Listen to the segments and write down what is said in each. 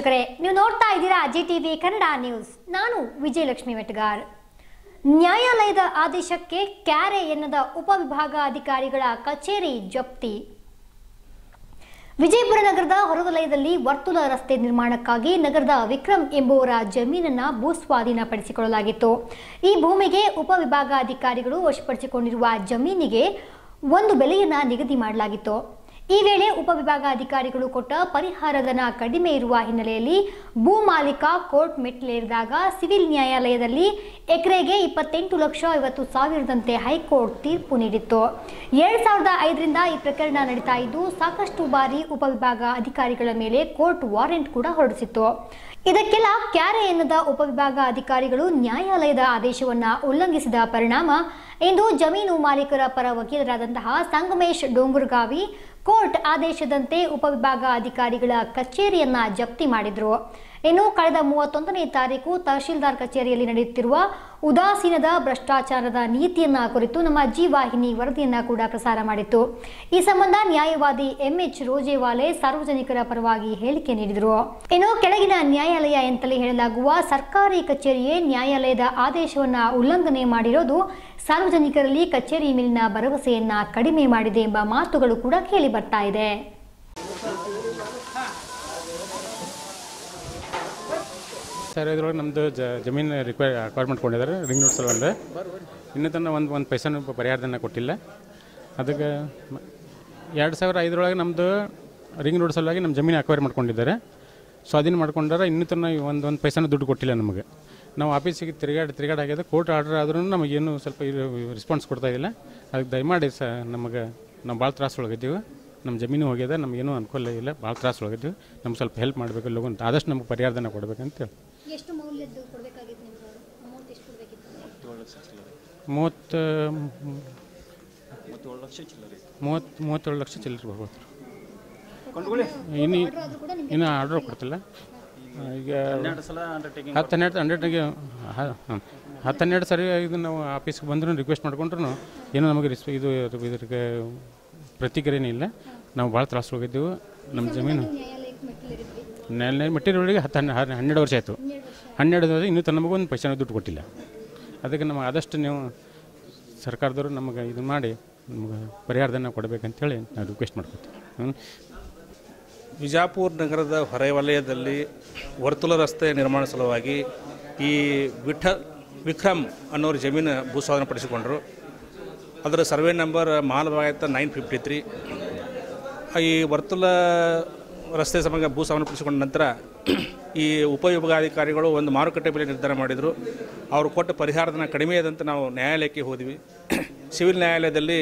ವೀಕ್ಷಕರೇ, ನೀವು ನೋಡ್ತಾ ಇದ್ದೀರಾ ಜಿ ಟಿವಿ ಕನ್ನಡ ನ್ಯೂಸ್. ನಾನು ವಿಜಯಲಕ್ಷ್ಮಿ ವೆಟ್ಗಾರ್ ನ್ಯಾಯಾಲಯದ ಆದೇಶಕ್ಕೆ ಕ್ಯಾರೆ ಎನ್ನದ ಉಪವಿಭಾಗಾಧಿಕಾರಿಗಳ ಕಚೇರಿ ಜಪ್ತಿ. ವಿಜಯಪುರ ನಗರದ ಹೊರವಲಯದಲ್ಲಿ ವರ್ತುಲ ರಸ್ತೆ ನಿರ್ಮಾಣಕ್ಕಾಗಿ ನಗರದ ವಿಕ್ರಮ್ ಎಂಬುವರ ಜಮೀನನ್ನ ಭೂಸ್ವಾಧೀನಪಡಿಸಿಕೊಳ್ಳಲಾಗಿತ್ತು. ಈ ಭೂಮಿಗೆ ಉಪವಿಭಾಗಾಧಿಕಾರಿಗಳು ವಶಪಡಿಸಿಕೊಂಡಿರುವ ಜಮೀನಿಗೆ ಒಂದು ಬೆಲೆಯನ್ನ ನಿಗದಿ ಮಾಡಲಾಗಿತ್ತು. ಈ ವೇಳೆ ಉಪವಿಭಾಗಾಧಿಕಾರಿಗಳು ಕೊಟ್ಟ ಪರಿಹಾರಧನ ಕಡಿಮೆ ಇರುವ ಹಿನ್ನೆಲೆಯಲ್ಲಿ ಭೂ ಮಾಲೀಕ ಕೋರ್ಟ್ ಮೆಟ್ಟಿಲೇರಿದಾಗ ಸಿವಿಲ್ ನ್ಯಾಯಾಲಯದಲ್ಲಿ ಎಕರೆಗೆ ಇಪ್ಪತ್ತೆಂಟು ಲಕ್ಷ ಐವತ್ತು ಸಾವಿರದಂತೆ ಹೈಕೋರ್ಟ್ ತೀರ್ಪು ನೀಡಿತ್ತು. ಎರಡು ಸಾವಿರದ ಐದರಿಂದ ಈ ಪ್ರಕರಣ ನಡೀತಾ ಇದ್ದು, ಸಾಕಷ್ಟು ಬಾರಿ ಉಪವಿಭಾಗ ಅಧಿಕಾರಿಗಳ ಮೇಲೆ ಕೋರ್ಟ್ ವಾರೆಂಟ್ ಕೂಡ ಹೊರಡಿಸಿತ್ತು. ಇದಕ್ಕೆಲ್ಲ ಕ್ಯಾರೆ ಎನ್ನದ ಉಪವಿಭಾಗ ಅಧಿಕಾರಿಗಳು ನ್ಯಾಯಾಲಯದ ಆದೇಶವನ್ನ ಉಲ್ಲಂಘಿಸಿದ ಪರಿಣಾಮ ಇಂದು ಜಮೀನು ಮಾಲೀಕರ ಪರ ವಕೀಲರಾದಂತಹ ಸಂಗಮೇಶ್ ಡೋಂಗುರ್ಗಾವಿ ಕೋರ್ಟ್ ಆದೇಶದಂತೆ ಉಪವಿಭಾಗ ಅಧಿಕಾರಿಗಳ ಕಚೇರಿಯನ್ನ ಜಪ್ತಿ ಮಾಡಿದ್ರು. ಇನ್ನು ಕಳೆದ ಮೂವತ್ತೊಂದನೇ ತಾರೀಕು ತಹಶೀಲ್ದಾರ್ ಕಚೇರಿಯಲ್ಲಿ ನಡೆಯುತ್ತಿರುವ ಉದಾಸೀನದ ಭ್ರಷ್ಟಾಚಾರದ ನೀತಿಯನ್ನ ಕುರಿತು ನಮ್ಮ ಜಿ ವಾಹಿನಿ ವರದಿಯನ್ನ ಕೂಡ ಪ್ರಸಾರ ಮಾಡಿತ್ತು. ಈ ಸಂಬಂಧ ನ್ಯಾಯವಾದಿ ಎಂಎಚ್ ರೋಜೇವಾಲೆ ಸಾರ್ವಜನಿಕರ ಪರವಾಗಿ ಹೇಳಿಕೆ ನೀಡಿದರು. ಇನ್ನು ಕೆಳಗಿನ ನ್ಯಾಯಾಲಯ ಎಂತಲೇ ಹೇಳಲಾಗುವ ಸರ್ಕಾರಿ ಕಚೇರಿಯೇ ನ್ಯಾಯಾಲಯದ ಆದೇಶವನ್ನ ಉಲ್ಲಂಘನೆ ಮಾಡಿರೋದು ಸಾರ್ವಜನಿಕರಲ್ಲಿ ಕಚೇರಿ ಮೇಲಿನ ಭರವಸೆಯನ್ನ ಕಡಿಮೆ ಮಾಡಿದೆ ಎಂಬ ಮಾತುಗಳು ಕೂಡ ಕೇಳಿ ಬರ್ತಾ ಇದೆ. ಸರ್, ಇದ್ರೊಳಗೆ ನಮ್ಮದು ಜ, ಜಮೀನು ರಿಕ್ವೈರ್ ಅಕ್ವೈರ್ಮೆಂಟ್ ಕೊಂಡಿದ್ದಾರೆ ರಿಂಗ್ ರೋಡ್ ಸಲುವಾಗಿ ಇನ್ನೂ ತನಕ ಒಂದು ಒಂದು ಪೈಸನ ಪರಿಹಾರದನ್ನು ಕೊಟ್ಟಿಲ್ಲ. ಅದಕ್ಕೆ ಎರಡು ಸಾವಿರ ಐದರೊಳಗೆ ನಮ್ಮದು ರಿಂಗ್ ರೋಡ್ ಸಲುವಾಗಿ ನಮ್ಮ ಜಮೀನು ಅಕ್ವೈರ್ ಮಾಡ್ಕೊಂಡಿದ್ದಾರೆ. ಸ್ವಾಧೀನ ಮಾಡ್ಕೊಂಡಾರ ಇನ್ನೂ ತನಕ ಒಂದು ಒಂದು ಪೈಸನ ದುಡ್ಡು ಕೊಟ್ಟಿಲ್ಲ ನಮಗೆ. ನಾವು ಆಫೀಸಿಗೆ ತಿರುಗಾಡಿ ತಿರುಗಾಡಿ ಆಗಿದೆ ಕೋರ್ಟ್ ಆರ್ಡರ್ ಆದ್ರೂ ನಮಗೇನು ಸ್ವಲ್ಪ ರೆಸ್ಪಾನ್ಸ್ ಕೊಡ್ತಾ ಇಲ್ಲ ಅದಕ್ಕೆ ದಯಮಾಡಿ ಸ, ನಮಗೆ ನಾವು ಭಾಳ ತ್ರಾಸ ಒಳಗಿದ್ದೀವಿ ನಮ್ಮ ಜಮೀನು ಹೋಗಿದೆ, ನಮಗೇನು ಅನುಕೂಲ ಇಲ್ಲ ಭಾಳ ತ್ರಾಸ ಒಳಗಿದ್ದೀವಿ ನಮ್ಗೆ ಸ್ವಲ್ಪ ಹೆಲ್ಪ್ ಮಾಡಬೇಕು ಲಗು ಆದಷ್ಟು ನಮಗೆ ಪರಿಹಾರಧನ ಕೊಡ್ಬೇಕಂತ ಮೂವತ್ತು ಮೂವತ್ತು ಮೂವತ್ತೇಳು ಲಕ್ಷ ಚಿಲ್ಲರೆ ಬರ್ಬೋದು. ಇನ್ನು ಇನ್ನು ಆರ್ಡರ್ ಕೊಡ್ತಿಲ್ಲ. ಈಗ ಹತ್ತು ಹನ್ನೆರಡು ಹನ್ನೆರಡಿಗೆ ಹತ್ತು ಹನ್ನೆರಡು ಸರಿ ಇದು ನಾವು ಆಫೀಸ್ಗೆ ಬಂದ್ರೂ ರಿಕ್ವೆಸ್ಟ್ ಮಾಡ್ಕೊಂಡ್ರು ಏನು ನಮಗೆ ರಿಸ್ ಇದು ಇದಕ್ಕೆ ಪ್ರತಿಕ್ರಿಯೆನೇ ಇಲ್ಲ. ನಾವು ಭಾಳ ತ್ರಾಸು ಹೋಗಿದ್ದೆವು. ನಮ್ಮ ಜಮೀನು ನ್ಯಾಯಾಲಯ ಮೆಟೀರಿಯಲ್ಗೆ ಹತ್ತು ಹನ್ನೆ ಹನ್ನೆ- ಹನ್ನೆರಡು ವರ್ಷ ಆಯಿತು. ಹನ್ನೆರಡು ವರ್ಷ. ಇನ್ನೂ ತನ್ನ ಒಂದು ಪೈಸಾನ ದುಡ್ಡು ಕೊಟ್ಟಿಲ್ಲ. ಅದಕ್ಕೆ ನಮಗೆ ಆದಷ್ಟು ನೀವು ಸರ್ಕಾರದವರು ನಮಗೆ ಇದು ಮಾಡಿ ನಮಗೆ ಪರಿಹಾರದನ್ನು ಕೊಡಬೇಕಂತೇಳಿ ನಾನು ರಿಕ್ವೆಸ್ಟ್ ಮಾಡ್ಕೊತೀನಿ ಹ್ಞೂ ವಿಜಾಪುರ ನಗರದ ಹೊರವಲಯದಲ್ಲಿ ವರ್ತುಲ ರಸ್ತೆ ನಿರ್ಮಾಣ ಸಲುವಾಗಿ ಈ ವಿಠ ವಿಕ್ರಮ್ ಅನ್ನೋರು ಜಮೀನು ಭೂಸ್ವಾಧೀನ ಪಡಿಸಿಕೊಂಡರು. ಅದರ ಸರ್ವೆ ನಂಬರ್ ಮಾಲ್ ಭಾಗ ನೈನ್ ಫಿಫ್ಟಿ ತ್ರೀ. ಈ ವರ್ತುಲ ರಸ್ತೆ ಸಂಬಂಧ ಭೂ ಸಮರ್ಪಿಸಿಕೊಂಡ ನಂತರ ಈ ಉಪವಿಭಾಗಾಧಿಕಾರಿಗಳು ಒಂದು ಮಾರುಕಟ್ಟೆ ಬೆಲೆ ನಿರ್ಧಾರ ಮಾಡಿದರು. ಅವರು ಕೊಟ್ಟ ಪರಿಹಾರದನ್ನು ಕಡಿಮೆ ಆದಂತ ನಾವು ನ್ಯಾಯಾಲಯಕ್ಕೆ ಹೋದ್ವಿ. ಸಿವಿಲ್ ನ್ಯಾಯಾಲಯದಲ್ಲಿ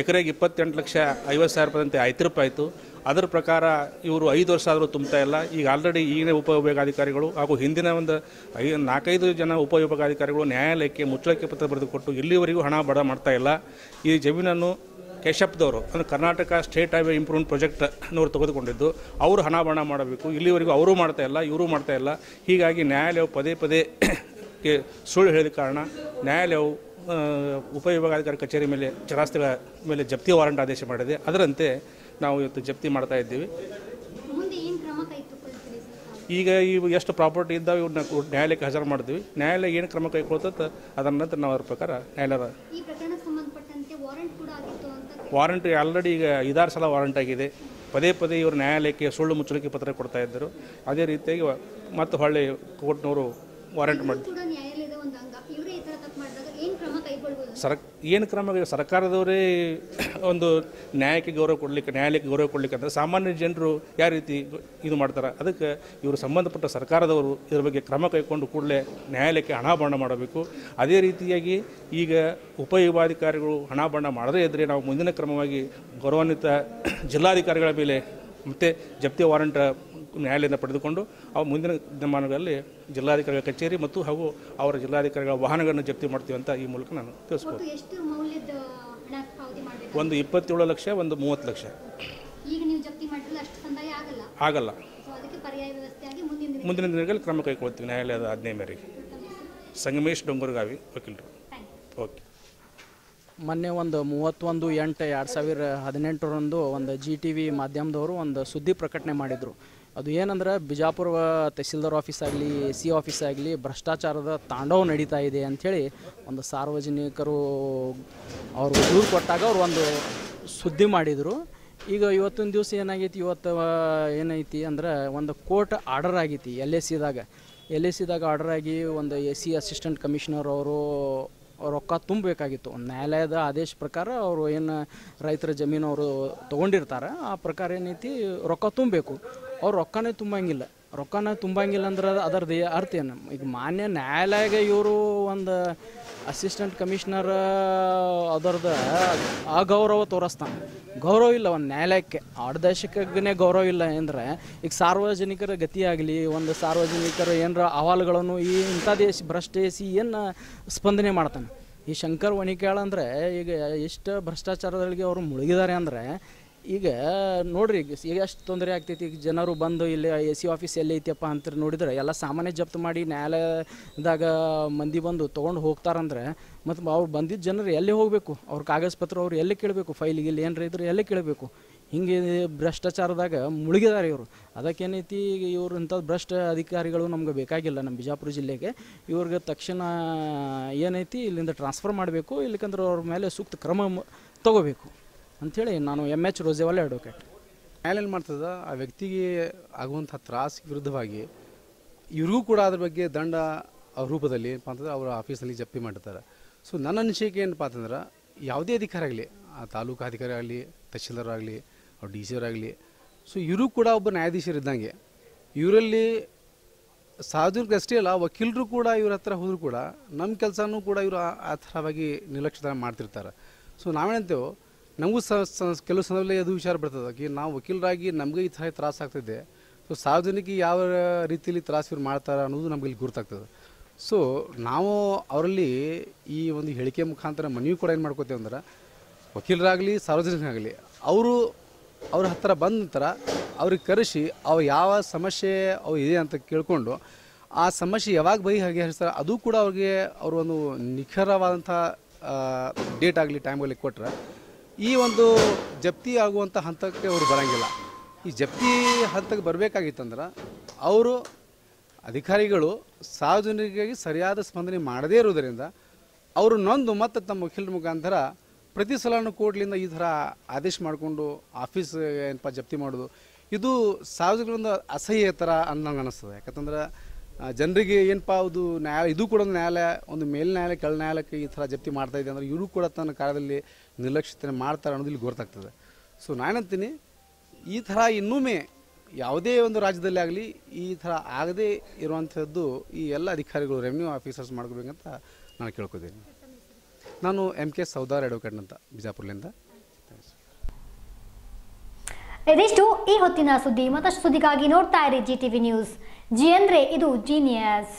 ಎಕರೆಗೆ ಇಪ್ಪತ್ತೆಂಟು ಲಕ್ಷ ಐವತ್ತು ಸಾವಿರ ರೂಪಾಯಿ ಐದು ರೂಪಾಯಿ ಆಯಿತು ಅದರ ಪ್ರಕಾರ ಇವರು ಐದು ವರ್ಷ ಆದರೂ ತುಂಬ್ತಾ ಇಲ್ಲ. ಈಗ ಆಲ್ರೆಡಿ ಈಗಿನ ಉಪವಿಭಾಗಾಧಿಕಾರಿಗಳು ಹಾಗೂ ಹಿಂದಿನ ಒಂದು ಐ, ನಾಲ್ಕೈದು ಜನ ಉಪವಿಭಾಗಾಧಿಕಾರಿಗಳು ನ್ಯಾಯಾಲಯಕ್ಕೆ ಮುಚ್ಚಳಿಕೆ ಪತ್ರ ಬರೆದುಕೊಟ್ಟು ಇಲ್ಲಿವರೆಗೂ ಹಣ ಬಡ ಮಾಡ್ತಾ ಇಲ್ಲ. ಈ ಜಮೀನನ್ನು ಕೆಶಪ್ದವರು ಅಂದರೆ Karnataka state highway improvement project ಅನ್ನೋರು ತೆಗೆದುಕೊಂಡಿದ್ದು ಅವರು ಹಣ ಬಣ ಮಾಡಬೇಕು. ಇಲ್ಲಿವರೆಗೂ ಅವರು ಮಾಡ್ತಾ ಇಲ್ಲ ಇವರು ಮಾಡ್ತಾ ಇಲ್ಲ. ಹೀಗಾಗಿ ನ್ಯಾಯಾಲಯವು ಪದೇ ಪದೇ ಕೆ ಸುಳ್ಳು ಹೇಳಿದ ಕಾರಣ ನ್ಯಾಯಾಲಯವು ಉಪ ಉಪವಿಭಾಗಾಧಿಕಾರಿ ಕಚೇರಿ ಮೇಲೆ ಚರಾಸ್ತಿಗಳ ಮೇಲೆ ಜಪ್ತಿ ವಾರಂಟ್ ಆದೇಶ ಮಾಡಿದೆ. ಅದರಂತೆ ನಾವು ಇವತ್ತು ಜಪ್ತಿ ಮಾಡ್ತಾ ಇದ್ದೀವಿ. ಈಗ ಇವು ಎಷ್ಟು ಪ್ರಾಪರ್ಟಿ ಇದ್ದಾವೆ ಇವನ್ನ ನ್ಯಾಯಾಲಯಕ್ಕೆ ಹಾಜರು ಮಾಡಿದ್ವಿ. ನ್ಯಾಯಾಲಯ ಏನು ಕ್ರಮ ಕೈಗೊಳ್ತದೆ ಅದರ ನಂತರ ನಾವು ಅದ್ರ ಪ್ರಕಾರ ನ್ಯಾಯಾಲಯ ಈ ಪ್ರಕರಣಕ್ಕೆ ಸಂಬಂಧಪಟ್ಟಂತೆ ವಾರೆಂಟ್ ಆಲ್ರೆಡಿ ಈಗ ಐದಾರು ಸಲ ವಾರಂಟ್ ಆಗಿದೆ. ಪದೇ ಪದೇ ಇವರು ನ್ಯಾಯಾಲಯಕ್ಕೆ ಸುಳ್ಳು ಮುಚ್ಚಳಿಕೆ ಪತ್ರ ಕೊಡ್ತಾ ಇದ್ದರು. ಅದೇ ರೀತಿಯಾಗಿ ಮತ್ತು ಮತ್ತೆ ಹೊಳ್ಳಿ ಕೋರ್ಟ್ನವರು ವಾರಂಟ್ ಮಾಡಿ ಕೂಡ ನ್ಯಾಯಾಲಯದ ಒಂದು ಅಂಗ ಇವರೇ ಈ ಥರ ತಪ್ಪು ಮಾಡಿದಾಗ ಏನು ಕ್ರಮ ಕೈಗೊಳ್ಬೋದು ಸರ್ ಏನು ಕ್ರಮ ಸರ್ಕಾರದವರೇ ಒಂದು ನ್ಯಾಯಕ್ಕೆ ಗೌರವ ಕೊಡಲಿಕ್ಕೆ, ನ್ಯಾಯಾಲಯಕ್ಕೆ ಗೌರವ ಕೊಡಲಿಕ್ಕೆ ಅಂದರೆ ಸಾಮಾನ್ಯ ಜನರು ಯಾವ ರೀತಿ ಇದು ಮಾಡ್ತಾರೆ? ಅದಕ್ಕೆ ಇವರು ಸಂಬಂಧಪಟ್ಟ ಸರ್ಕಾರದವರು ಇದ್ರ ಬಗ್ಗೆ ಕ್ರಮ ಕೈಗೊಂಡು ಕೂಡಲೇ ನ್ಯಾಯಾಲಯಕ್ಕೆ ಹಣ ಬಣ್ಣ ಮಾಡಬೇಕು. ಅದೇ ರೀತಿಯಾಗಿ ಈಗ ಉಪವಿಭಾಗಾಧಿಕಾರಿಗಳು ಹಣ ಬಣ್ಣ ಮಾಡದೇ ಇದ್ದರೆ ನಾವು ಮುಂದಿನ ಕ್ರಮವಾಗಿ ಗೌರವಾನ್ವಿತ ಜಿಲ್ಲಾಧಿಕಾರಿಗಳ ಮೇಲೆ ಮತ್ತು ಜಪ್ತಿ ವಾರಂಟ್ ನ್ಯಾಯಾಲಯದಿಂದ ಪಡೆದುಕೊಂಡು ಅವು ಮುಂದಿನ ದಿನಮಾನಗಳಲ್ಲಿ ಜಿಲ್ಲಾಧಿಕಾರಿಗಳ ಕಚೇರಿ ಮತ್ತು ಹಾಗೂ ಅವರ ಜಿಲ್ಲಾಧಿಕಾರಿಗಳ ವಾಹನಗಳನ್ನು ಜಪ್ತಿ ಮಾಡ್ತೀವಿ ಅಂತ ಈ ಮೂಲಕ ನಾನು ತಿಳಿಸ್ಬೋದು. ಒಂದು ಇಪ್ಪತ್ತೇಳು ಲಕ್ಷ ಒಂದು ಮೂವತ್ತು ಲಕ್ಷ. ಈಗ ನೀವು ಜಪ್ತಿ ಮಾಡಿರಲ್ಲ ಅಷ್ಟು ಸಂದಾಯ ಆಗಲ್ಲ? ಆಗಲ್ಲ. ಸೊ ಅದಕ್ಕೆ ಪರ್ಯಾಯ ವ್ಯವಸ್ಥೆಯಾಗಿ ಮುಂದಿನ ಮುಂದಿನ ದಿನಗಳಲ್ಲಿ ಕ್ರಮ ಕೈಗೊಳ್ತೀವಿ ನ್ಯಾಯಾಲಯದ ಆಜ್ಞೆ ಮೇರೆಗೆ. ಸಂಗಮೇಶ್ ಡೊಂಗರ್ಗಾವಿ ವಕೀಲರು. ಓಕೆ. ಮೊನ್ನೆ ಒಂದು ಮೂವತ್ತೊಂದು ಎಂಟು ಎರಡು ಸಾವಿರ ಹದಿನೆಂಟರಂದು ಒಂದು ಜಿ ಟಿ ವಿ ಮಾಧ್ಯಮದವರು ಒಂದು ಸುದ್ದಿ ಪ್ರಕಟಣೆ ಮಾಡಿದರು. ಅದು ಏನಂದ್ರೆ ಬಿಜಾಪುರ ತಹಸೀಲ್ದಾರ್ ಆಫೀಸ್ ಆಗಲಿ, ಸಿ ಆಫೀಸ್ ಆಗಲಿ ಭ್ರಷ್ಟಾಚಾರದ ತಾಂಡವ ನಡೀತಾ ಇದೆ ಅಂಥೇಳಿ ಒಂದು ಸಾರ್ವಜನಿಕರು ಅವರು ದೂರು ಕೊಟ್ಟಾಗ ಅವರು ಒಂದು ಸುದ್ದಿ ಮಾಡಿದರು. ಈಗ ಇವತ್ತಿನ ದಿವಸ ಏನಾಗೈತಿ, ಇವತ್ತು ಏನೈತಿ ಅಂದ್ರೆ ಒಂದು ಕೋರ್ಟ್ ಆರ್ಡರ್ ಆಗೈತಿ ಎಲ್ ಎ ಸಿದಾಗ ಎಲ್ ಎ ಸಿದಾಗ ಆರ್ಡರ್ ಆಗಿ ಒಂದು ಎ ಸಿ ಅಸಿಸ್ಟೆಂಟ್ ಕಮಿಷನರ್ ಅವರು ರೊಕ್ಕ ತುಂಬಬೇಕಾಗಿತ್ತು. ನ್ಯಾಯಾಲಯದ ಆದೇಶ ಪ್ರಕಾರ ಅವರು ಏನು ರೈತರ ಜಮೀನು ಅವರು ತೊಗೊಂಡಿರ್ತಾರೆ. ಆ ಪ್ರಕಾರ ಏನೈತಿ ರೊಕ್ಕ ತುಂಬಬೇಕು. ಅವ್ರು ರೊಕ್ಕನೇ ತುಂಬಂಗಿಲ್ಲ. ರೊಕ್ಕನ ತುಂಬಂಗಿಲ್ಲ ಅಂದ್ರೆ ಅದರದ್ದು ಅರ್ಥ ಏನು? ಈಗ ಮಾನ್ಯ ನ್ಯಾಯಾಲಯಗೆ ಇವರು ಒಂದು ಅಸಿಸ್ಟೆಂಟ್ ಕಮಿಷನರ್, ಅದರದ ಅಗೌರವ ತೋರಿಸ್ತಾನೆ. ಗೌರವ ಇಲ್ಲ ಒಂದು ನ್ಯಾಯಾಲಯಕ್ಕೆ. ಆಡದೇಶಕ್ಕೆ ಗೌರವ ಇಲ್ಲ ಅಂದರೆ ಈಗ ಸಾರ್ವಜನಿಕರ ಗತಿಯಾಗಲಿ ಒಂದು ಸಾರ್ವಜನಿಕರ ಏನರ ಅಹವಾಲುಗಳನ್ನು ಈ ಇಂಥ ದೇಶ ಭ್ರಷ್ಟ ಎಸಿ ಏನು ಸ್ಪಂದನೆ ಮಾಡ್ತಾನೆ? ಈ ಶಂಕರ್ ವಣಿಕ್ಯಾಳ ಅಂದರೆ ಈಗ ಎಷ್ಟು ಭ್ರಷ್ಟಾಚಾರದೊಳಗೆ ಅವರು ಮುಳುಗಿದ್ದಾರೆ ಅಂದರೆ ಈಗ ನೋಡ್ರಿ, ಈಗ ಎಷ್ಟು ತೊಂದರೆ ಆಗ್ತೈತಿ, ಈಗ ಜನರು ಬಂದು ಇಲ್ಲಿ ಎ ಸಿ ಆಫೀಸ್ ಎಲ್ಲಿ ಐತಿಯಪ್ಪ ಅಂತ ನೋಡಿದ್ರೆ, ಎಲ್ಲ ಸಾಮಾನ್ಯ ಜಪ್ತು ಮಾಡಿ ನ್ಯಾಯಾಲಯದಾಗ ಮಂದಿ ಬಂದು ತೊಗೊಂಡು ಹೋಗ್ತಾರಂದ್ರೆ, ಮತ್ತು ಅವ್ರು ಬಂದಿದ್ದ ಜನರು ಎಲ್ಲಿ ಹೋಗಬೇಕು? ಅವ್ರ ಕಾಗಜ ಪತ್ರ ಅವ್ರು ಎಲ್ಲಿ ಕೇಳಬೇಕು? ಫೈಲಿಗೆ ಏನರ ಇದ್ರೆ ಎಲ್ಲಿ ಕೇಳಬೇಕು? ಹಿಂಗೆ ಭ್ರಷ್ಟಾಚಾರದಾಗ ಮುಳುಗಿದ್ದಾರೆ ಇವರು. ಅದಕ್ಕೇನೈತಿ, ಈಗ ಇವ್ರು ಇಂಥದ್ದು ಭ್ರಷ್ಟ ಅಧಿಕಾರಿಗಳು ನಮ್ಗೆ ಬೇಕಾಗಿಲ್ಲ ನಮ್ಮ ಬಿಜಾಪುರ ಜಿಲ್ಲೆಗೆ. ಇವ್ರಿಗೆ ತಕ್ಷಣ ಏನೈತಿ, ಇಲ್ಲಿಂದ ಟ್ರಾನ್ಸ್ಫರ್ ಮಾಡಬೇಕು, ಇಲ್ಲಿಕಂದ್ರೆ ಅವ್ರ ಮೇಲೆ ಸೂಕ್ತ ಕ್ರಮ ತಗೋಬೇಕು. ಅಂಥೇಳಿ ನಾನು ಎಂ ಎಚ್ ರೋಜೇವಾಲ ಅಡ್ವೊಕೇಟ್ ನ್ಯಾಯಾಲಯ ಮಾಡ್ತದ, ಆ ವ್ಯಕ್ತಿಗೆ ಆಗುವಂಥ ತ್ರಾಸಿಗೆ ವಿರುದ್ಧವಾಗಿ ಇವ್ರಿಗೂ ಕೂಡ ಅದ್ರ ಬಗ್ಗೆ ದಂಡ ರೂಪದಲ್ಲಿ ಏನಪ್ಪ ಅಂತಂದ್ರೆ ಅವರ ಆಫೀಸಲ್ಲಿ ಜಪ್ತಿ ಮಾಡಿರ್ತಾರೆ. ಸೊ ನನ್ನ ಅನಿಸಿಕೆ ಏನಪ್ಪ ಅಂತಂದ್ರೆ ಯಾವುದೇ ಅಧಿಕಾರಿ ಆಗಲಿ, ಆ ತಾಲೂಕು ಅಧಿಕಾರಿ ಆಗಲಿ, ತಹಶೀಲ್ದಾರ್ ಆಗಲಿ, ಅವ್ರು ಡಿ ಸಿ ಅವರಾಗಲಿ ಸೊ ಇವರು ಕೂಡ ಒಬ್ಬ ನ್ಯಾಯಾಧೀಶರು ಇದ್ದಂಗೆ, ಇವರಲ್ಲಿ ಸಾರ್ವಜನಿಕ ಅಷ್ಟೇ ಅಲ್ಲ, ವಕೀಲರು ಕೂಡ ಇವ್ರ ಹತ್ರ ಹೋದರೂ ಕೂಡ ನಮ್ಮ ಕೆಲಸನೂ ಕೂಡ ಇವರು ಆ ಥರವಾಗಿ ನಿರ್ಲಕ್ಷ್ಯ ಮಾಡ್ತಿರ್ತಾರೆ. ಸೊ ನಾವೇನಂತೇವೆ ನಮಗೂ ಕೆಲವು ಸಂದರ್ಭದಲ್ಲಿ ಅದು ವಿಚಾರ ಬರ್ತದೆ. ನಾವು ವಕೀಲರಾಗಿ ನಮಗೆ ಈ ಥರ ತ್ರಾಸ ಆಗ್ತಿದೆ. ಸೊ ಸಾರ್ವಜನಿಕ ಯಾವ ರೀತಿಯಲ್ಲಿ ತ್ರಾಸ ಇವ್ರು ಮಾಡ್ತಾರೆ ಅನ್ನೋದು ನಮ್ಗೆ ಇಲ್ಲಿ ಗುರುತಾಗ್ತದೆ. ಸೊ ನಾವು ಅವರಲ್ಲಿ ಈ ಒಂದು ಹೇಳಿಕೆ ಮುಖಾಂತರ ಮನವಿ ಕೂಡ ಏನು ಮಾಡ್ಕೋತೇವೆ ಅಂದ್ರೆ, ವಕೀಲರಾಗಲಿ, ಸಾರ್ವಜನಿಕರಾಗಲಿ, ಅವರು ಅವ್ರ ಹತ್ತಿರ ಬಂದ ನಂತರ ಅವ್ರಿಗೆ ಕರೆಸಿ ಅವ್ರು ಯಾವ ಸಮಸ್ಯೆ ಅವು ಇದೆ ಅಂತ ಕೇಳಿಕೊಂಡು ಆ ಸಮಸ್ಯೆ ಯಾವಾಗ ಬಗೆಹರಿಸ್ತಾರೆ ಅದು ಕೂಡ ಅವ್ರಿಗೆ ಅವರು ಒಂದು ನಿಖರವಾದಂಥ ಡೇಟ್ ಆಗಲಿ ಟೈಮ್ಗಳಿಗೆ ಕೊಟ್ಟರೆ ಈ ಒಂದು ಜಪ್ತಿ ಆಗುವಂಥ ಹಂತಕ್ಕೆ ಅವರು ಬರೋಂಗಿಲ್ಲ. ಈ ಜಪ್ತಿ ಹಂತಕ್ಕೆ ಬರಬೇಕಾಗಿತ್ತಂದ್ರೆ ಅವರು ಅಧಿಕಾರಿಗಳು ಸಾರ್ವಜನಿಕರಿಗೆ ಸರಿಯಾದ ಸ್ಪಂದನೆ ಮಾಡದೇ ಇರುವುದರಿಂದ ಅವರು ನೊಂದು ಮತ್ತು ತಮ್ಮ ವಕೀಲರ ಮುಖಾಂತರ ಪ್ರತಿ ಸಲನೂ ಕೋರ್ಟ್ಲಿಂದ ಈ ಥರ ಆದೇಶ ಮಾಡಿಕೊಂಡು ಆಫೀಸ್ ಏನಪ್ಪ ಜಪ್ತಿ ಮಾಡೋದು ಇದು ಸಾರ್ವಜನಿಕರೊಂದು ಅಸಹ್ಯ ಥರ ಅನ್ನಂಗೆ ಅನ್ನಿಸ್ತದೆ ಯಾಕಂತಂದ್ರೆ ಜನರಿಗೆ ಏನಪ್ಪ ಅದು ನ್ಯಾಯ, ಇದು ಕೂಡ ಒಂದು ನ್ಯಾಯಾಲಯ, ಒಂದು ಮೇಲ್ ನ್ಯಾಯಾಲಯ ಕೆಳ ನ್ಯಾಯಾಲಯಕ್ಕೆ ಈ ಥರ ಜಪ್ತಿ ಮಾಡ್ತಾ ಇದೆ ಅಂದ್ರೆ ಇವರು ಕೂಡ ತನ್ನ ಕಾರ್ಯದಲ್ಲಿ ನಿರ್ಲಕ್ಷ್ಯತೆ ಮಾಡ್ತಾರೆ ಅನ್ನೋದು ಇಲ್ಲಿ ಗೊತ್ತಾಗ್ತದೆ. ಸೊ ನಾನಂತೀನಿ ಈ ಥರ ಇನ್ನೂಮೆ ಯಾವುದೇ ಒಂದು ರಾಜ್ಯದಲ್ಲಿ ಆಗಲಿ, ಈ ಥರ ಆಗದೇ ಇರುವಂಥದ್ದು ಈ ಎಲ್ಲ ಅಧಿಕಾರಿಗಳು ರೆವಿನ್ಯೂ ಆಫೀಸರ್ಸ್ ಮಾಡ್ಕೋಬೇಕಂತ ನಾನು ಕೇಳ್ಕೊತೀನಿ. ನಾನು ಎಂ ಕೆ ಸೌದಾರ್ ಅಡ್ವೊಕೇಟ್ ಅಂತ, ಬಿಜಾಪುರ್ಲಿಂದ. ಇದಿಷ್ಟು ಈ ಹೊತ್ತಿನ ಸುದ್ದಿ. ಮತ್ತಷ್ಟು ಸುದ್ದಿಗಾಗಿ ನೋಡ್ತಾ ಇರಿ ಜಿ ಟಿವಿ ನ್ಯೂಸ್ ಜಿ ಅಂದ್ರೆ ಇದು ಜೀನಿಯಸ್